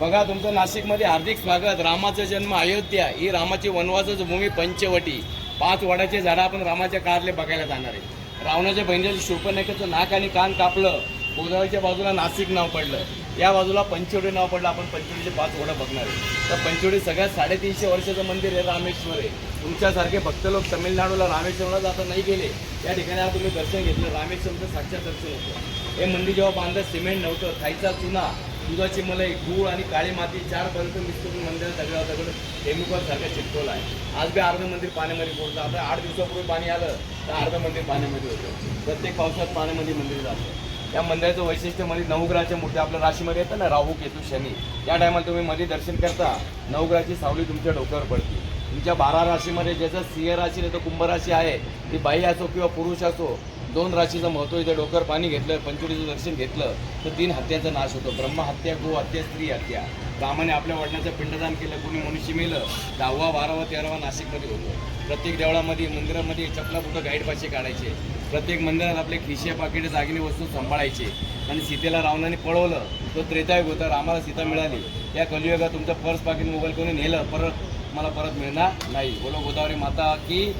बघा तुमचं नाशिकमध्ये हार्दिक स्वागत. रामाचा जन्म अयोध्या. ही रामाची वनवासाची भूमी पंचवटी. पाच वडाचे झाडं आपण रामाच्या कारले बघायला जाणार आहे. रावणाच्या बहिणीच्या शोपनेकाचं नाक आणि कान कापलं. गोदावरीच्या बाजूला नाशिक नाव पडलं. या बाजूला पंचवटी नाव पडलं. आपण पंचवटीचे पाच वडं बघणार आहे. तर पंचवटी सगळ्यात साडेतीनशे वर्षाचं मंदिर आहे रामेश्वर आहे. तुमच्यासारखे भक्त लोक तमिळनाडूला रामेश्वरला जाता नाही गेले. या ठिकाणी आज तुम्ही दर्शन घेतलं. रामेश्वरचं साक्षात दर्शन होतं. हे मंदिर जेव्हा बांधलं सिमेंट नव्हतं. खायचा चुना. दुधाची मलाई गूळ आणि काळी माती चार पर्यंत करून मंदिरात दगडा दगड केमिकल सारखं चिटकवलं आहे. आज बी अर्धं मंदिर पाण्यामध्ये पोहोचलं आता आठ दिवसापूर्वी पाणी आलं तर अर्धं मंदिर पाण्यामध्ये होतं. प्रत्येक पावसात पाण्यामध्ये मंदिर जातं. या मंदिराचं वैशिष्ट्य म्हणजे नवग्रहाच्या मूर्ती आपल्या राशीमध्ये येतं ना राहू केतू शनी. या टायमाला तुम्ही मध्ये दर्शन करता नवग्रहाची सावली तुमच्या डोक्यावर पडते. तुमच्या बारा राशीमध्ये ज्याचं सिंह राशी नाही तर कुंभ राशी आहे ती बाई असो किंवा पुरुष असो दोन राशीचं महत्त्व इथे डोकर पाणी घेतलं पंचवटीचं दर्शन घेतलं तर तीन हत्याचा नाश होतो. ब्रह्महत्या गो हत्या स्त्री हत्या. रामाने आपल्या वडिलांचं पिंडदान केलं कोणी मनुष्य मेलं दहावा बारावा तेरावा नाशिकमध्ये होतो. प्रत्येक देवळामध्ये मंदिरामध्ये चपला कुठं गाईड पाशी काढायचे. प्रत्येक मंदिरात आपले खिशे पाकिटे दागिने वस्तू सांभाळायचे. आणि सीतेला रावणाने पळवलं तो त्रेतायुग होता रामाला सीता मिळाली. या कलियुगात तुमचं पर्स पाकिट मोबाईल कोणी नेलं परत मला परत मिळणार नाही. बोलो गोदावरी माता की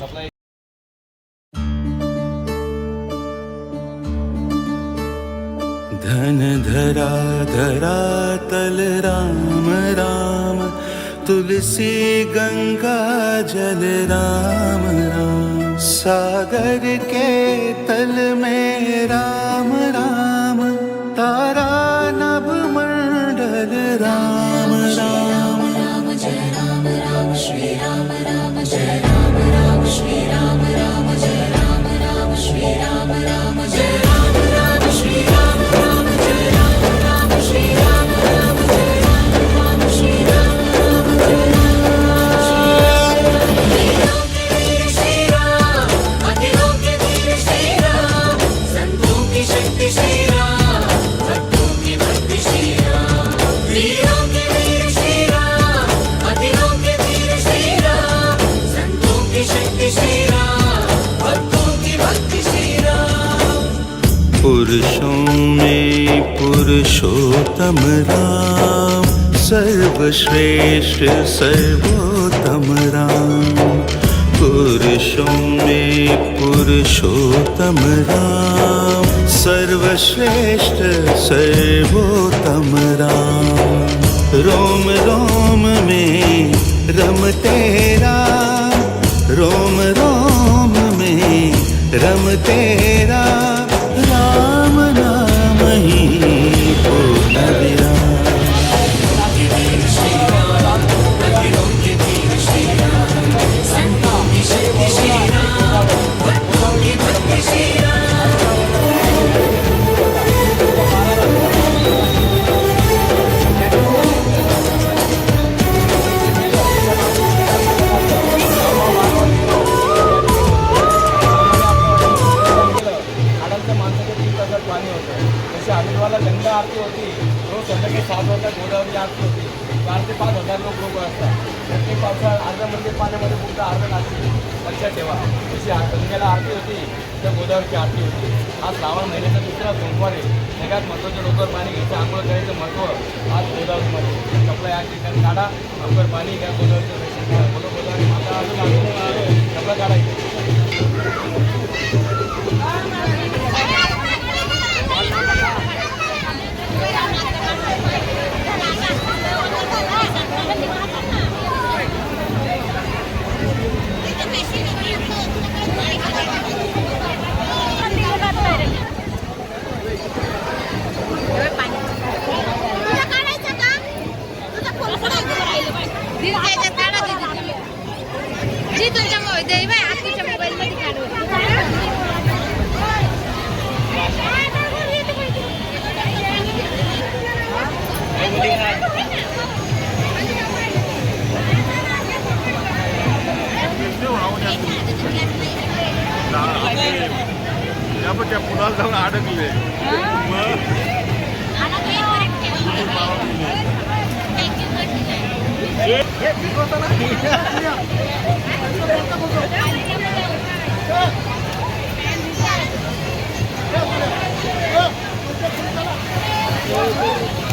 सप्लाय धन धरा धरा तल राम राम. तुलसी गंगा जल राम राम. सागर के तल में राम राम. तारा नभ मंडल राम राम. श्री राम राम से पुरुषों में पुरुषोत्तम राम सर्वश्रेष्ठ सर्वोत्तम राम। पुरुषों में पुरुषोत्तम राम सर्वश्रेष्ठ सर्वोत्तम राम। रोम रोम में रमते राम रोम रोम में रम तेरा तर आरती होती. हा श्रावण महिन्याचा दुसरा सोमवार आहे. सगळ्यात महत्त्वाचं डोक्यावर पाणी घ्यायचं आंघोळ करायचं महत्त्व आज गोदावरीमध्ये कपडा या ठिकाणी काढा डोक्यावर पाणी घ्या गोदावरीचं दर्शन घ्या बोलो गोदावरी माता अजून अजून कपडा काढायचं तुला काढायचं का? तुझा फोन कुठे आहे? दीदी त्याच्यात काढा दीदी तुम्ही. जी तुमच्या मोबाईल तुझ्या मोबाईल मध्ये त्या पुलाला जाऊन अडकले काढ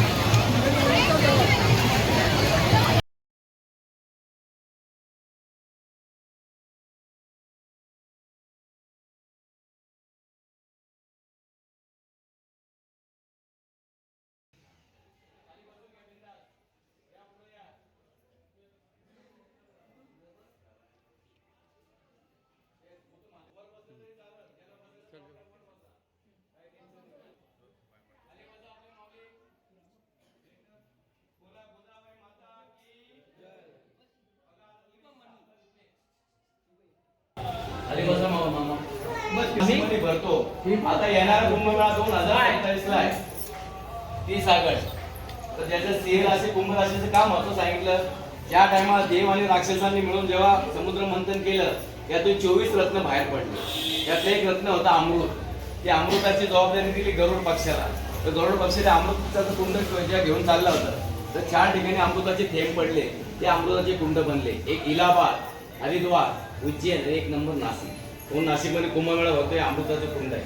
आता येणारा कुंभमेळा दोन हजार अठ्ठावीस ला आहे. तीस ऑगस्ट तर ज्याचं सिंह राशी कुंभ राशीचं काम होतं सांगितलं ज्या टायमाला देव आणि राक्षसांनी मिळून जेव्हा समुद्र मंथन केलं यातून चोवीस रत्न बाहेर पडले. त्यातलं एक रत्न होता अमृत. त्या अमृताची जबाबदारी दिली गरुड पक्षाला. तर गरुड पक्षाने अमृताचं कुंड जेव्हा घेऊन चाललं होतं. तर चार ठिकाणी अमृताचे थेंब पडले. ते अमृताचे कुंड बनले. एक इलाहाबाद हरिद्वार उज्जैन एक नंबर नाशिक. दोन नाशिकमध्ये कुंभमेळा होतोय अमृताचं कुंड आहे.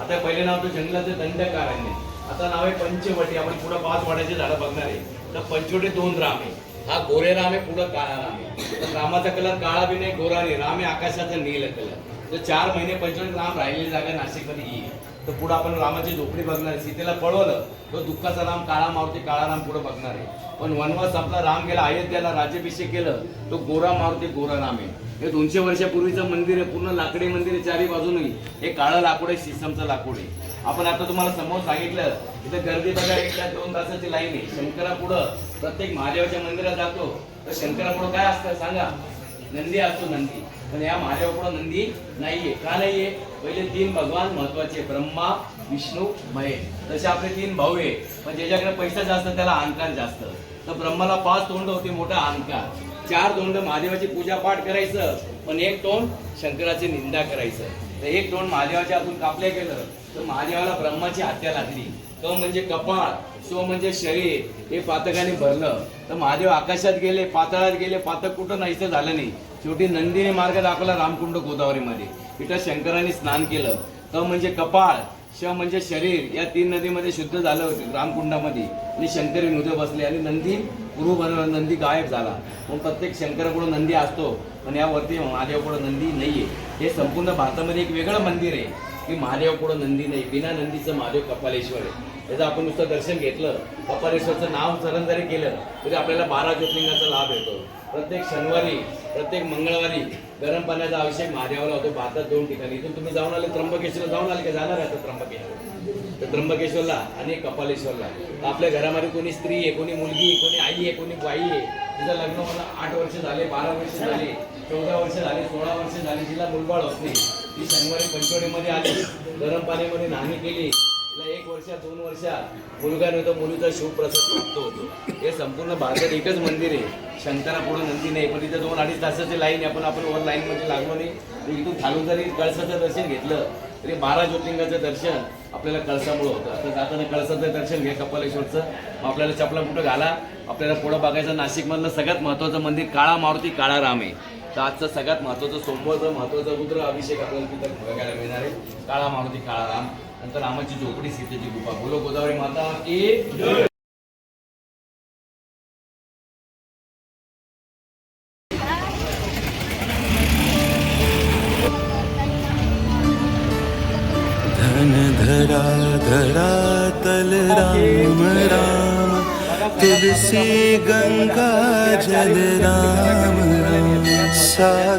आता पहिले नाव होतं जंगलाचं दंडकारण्य. आता नाव आहे पंचवटी. आपण पुढं पाच वाड्याचे झाडं बघणार आहे. तर पंचवटी दोन राम. आहे हा गोरे राम आहे पुढं काळा राम. आहे तर रामाचा कलर काळा बी नाही गोरा नाही. राम आहे आकाशाचा नील कलर. तर चार महिने पंचवटी राम राहिलेली जागा नाशिकमध्ये येईल तर पुढे आपण रामाची झोपडी बघणार आहे. सीतेला पळवलं तो दुःखाचा राम काळा मारुती काळा राम पुढे बघणार आहे. पण वनवास आपला राम गेला अयोध्याला राज्याभिषेक केलं तो गोरा मारुती गोरा राम आहे. हे दोनशे वर्षापूर्वीचं मंदिर आहे पूर्ण लाकडी मंदिर आहे चारी बाजूनही. हे काळं लाकूड आहे शिसमचं लाकूड आहे. आपण आता तुम्हाला समोर सांगितलं इथं गर्दी बघा एक तास दोन तासाची लाईन आहे. शंकरापुढं प्रत्येक महादेवाच्या मंदिरात जातो. तर शंकरापुढं काय असतं सांगा? नंदी असतो नंदी. पण या महादेवापुढं नंदी नाहीये. का नाहीये? पहिले तीन भगवान महत्त्वाचे ब्रह्मा विष्णू महेश. तसे आपले तीन भाऊ आहे पण ज्याच्याकडे पैसा जास्त त्याला अहंकार जास्त. तर ब्रह्माला पाच तोंड होते मोठा अहंकार. चार तोंड महादेवाची पूजा पाठ करायचं पण एक तोंड शंकराची निंदा करायचं. तर एक तोंड महादेवाच्या हातून कापल्या गेलं तर महादेवाला ब्रह्माची हत्या लागली. क म्हणजे कपाळ सो म्हणजे शरीर हे पातकाने भरलं. तर महादेव आकाशात गेले पाताळात गेले पातक कुठं नाहीचं झालं नाही. शेवटी नंदीने मार्ग दाखवला रामकुंड गोदावरीमध्ये. इथं शंकराने स्नान केलं. क म्हणजे कपाळ. श म्हणजे शरीर. या तीन नदीमध्ये शुद्ध झालं होतं रामकुंडामध्ये. आणि शंकरी नुदे बसले आणि नंदी गुरु नंदी गायब झाला. मग प्रत्येक शंकरापुढं नंदी असतो पण यावरती महादेवापुढं नंदी नाही आहे हे संपूर्ण भारतामध्ये एक वेगळं मंदिर आहे की महादेवापुढं नंदी नाही. बिना नंदीचं महादेव कपालेश्वर आहे. त्याचं आपण नुसतं दर्शन घेतलं कपालेश्वरचं नाव चरण जरी केलं तरी आपल्याला बारा ज्योतिर्लिंगाचा लाभ येतो. प्रत्येक शनिवारी प्रत्येक मंगळवारी गरम पाण्याचा अभिषेक महादेवाला होतो भारतात दोन ठिकाणी. इथून तुम्ही जाऊन आले त्र्यंबकेश्वर जाऊन आले का जाणार आहे त्र्यंबकेश्वर तर त्र्यंबकेश्वरला आणि कपालेश्वरला. तर आपल्या घरामध्ये कोणी स्त्री आहे कोणी मुलगी आहे कोणी आई आहे कोणी बाई आहे. तिचं लग्न मला आठ वर्ष झाले बारा वर्ष झाले चौदा वर्ष झाले सोळा वर्ष झाले तिला मुलबाळ होत नाही. ती शनिवारी पंचवडीमध्ये आली गरम पाण्यामध्ये नाणी केली एक वर्ष दोन वर्षात. मुलगा नव्हता मुलीचा शिवप्रसाद प्राप्त होतो. हे संपूर्ण भारतात एकच मंदिर आहे. शंकरा पुढे नंदी नाही पण इथं दोन अडीच तासाची लाईन आहे. आपण आपण वर लाईनमध्ये लागलो नाही. तर इथून खालून जरी कळसाचं दर्शन घेतलं तरी बारा ज्योतिर्लिंगाचं दर्शन आपल्याला कळसामुळं होतं. आता जाताना कळसाचं दर्शन घ्या कपालेश्वरचं. मग आपल्याला चपला कुठं घाला. आपल्याला पुढं बघायचं नाशिकमधलं सगळ्यात महत्त्वाचं मंदिर काळा मारुती काळा राम आहे. तर आजचं सगळ्यात महत्त्वाचं सोमवारचं महत्त्वाचं रुद्र अभिषेक आपल्याला तिथं बघायला मिळणार आहे. काळा मारुती काळा राम नंतर रामाची झोपडी सीतेची गुफा. बोलो गोदावरी माता की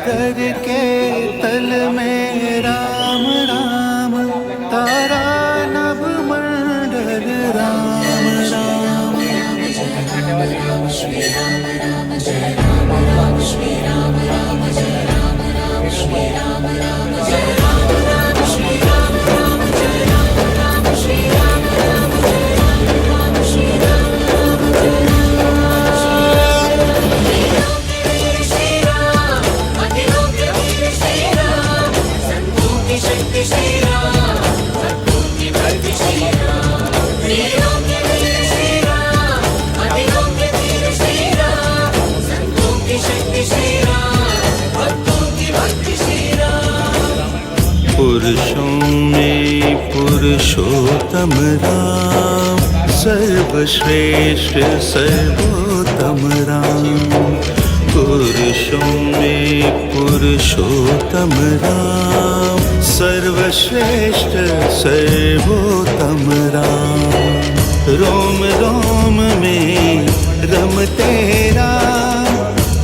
करके के तल में राम राम पुरुषोत्तम राम सर्वश्रेष्ठ सर्वोत्तम राम। पुरुषों में पुरुषोत्तम राम सर्वश्रेष्ठ सर्वोत्तम राम। रोम रोम में रमते राम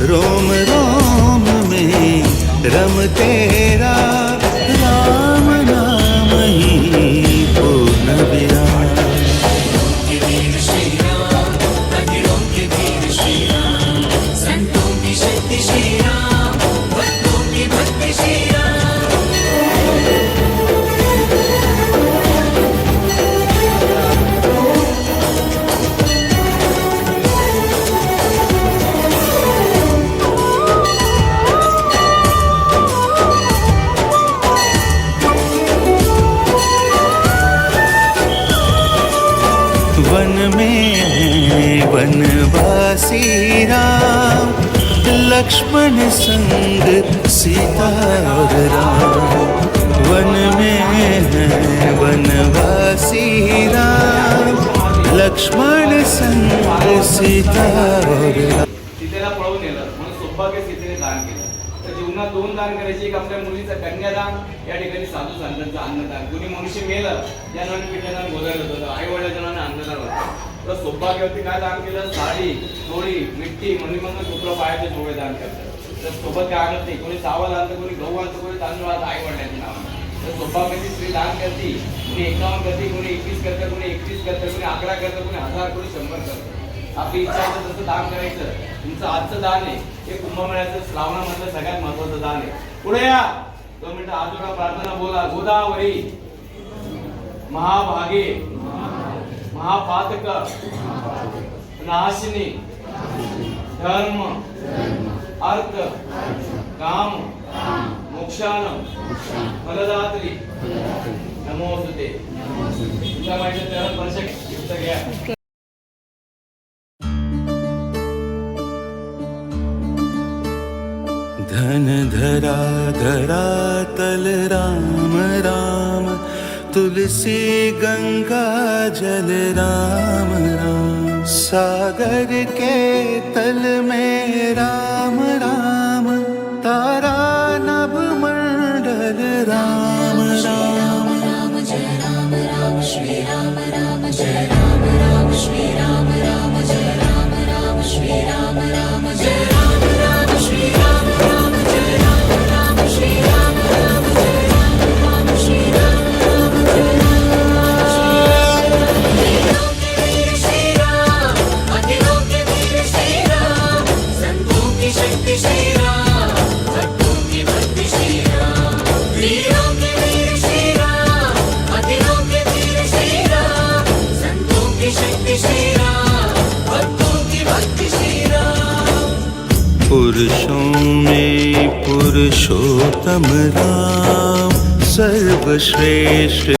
रोम रोम में रमते राम। वनवासी राम लक्ष्मण संग सीता और राम। वन में है वनवासी राम लक्ष्मण संग सीता और राम सीतेला पळवून नेलं म्हणून सौभाग्य सीतेने दान केलं तर दोन दान करायचे एक आपल्या मुलीचं कन्यादान या ठिकाणी साधू संतांचं अन्नदान. कोणी मनुष्य मेलं त्या नावाने पिंडदान बोलायला होतं आई वडिलाच्या नावाने अन्नदान होतं. तर सौभाग्यवती काय दान केलं? साडी चोळी मिट्टी मग कुत्र पायाचे थोडे दान करतात. तर सोबत काय आणत नाही? कोणी चावल आणतं कोणी गहू आणतं कोणी तांदूळ आणतं आई वडिलांच्या नावाने. तर सौभाग्याची स्त्री दान करते कोणी एकावन्न करते कोणी एकवीस करतं कोणी एकतीस करतं कोणी अकरा करतं कोणी हजार कोणी शंभर करतं. आपली इच्छा आहे तसं दान करायचं. तुमचं आजचं दान आहे. हे कुंभमेळ्याचं श्रावणामधलं सगळ्यात महत्वाचं दान आहे. पुढे या. दोन मिनिटं आजोबा प्रार्थना बोला. गोदावरी. महाभागे. महापातक. नाशिनी. धर्म. अर्थ काम. मोक्षान. फलदात्री. नमोस्तुते तुमच्या माझ्या चरण स्पर्श घ्या. धरा धरा तल राम राम। तुलसी गंगा जल राम राम। सागर के तल में राम राम। तारा नभ मंडल राम राम। श्री राम श्री में पुरुषोत्तम राम सर्वश्रेष्ठ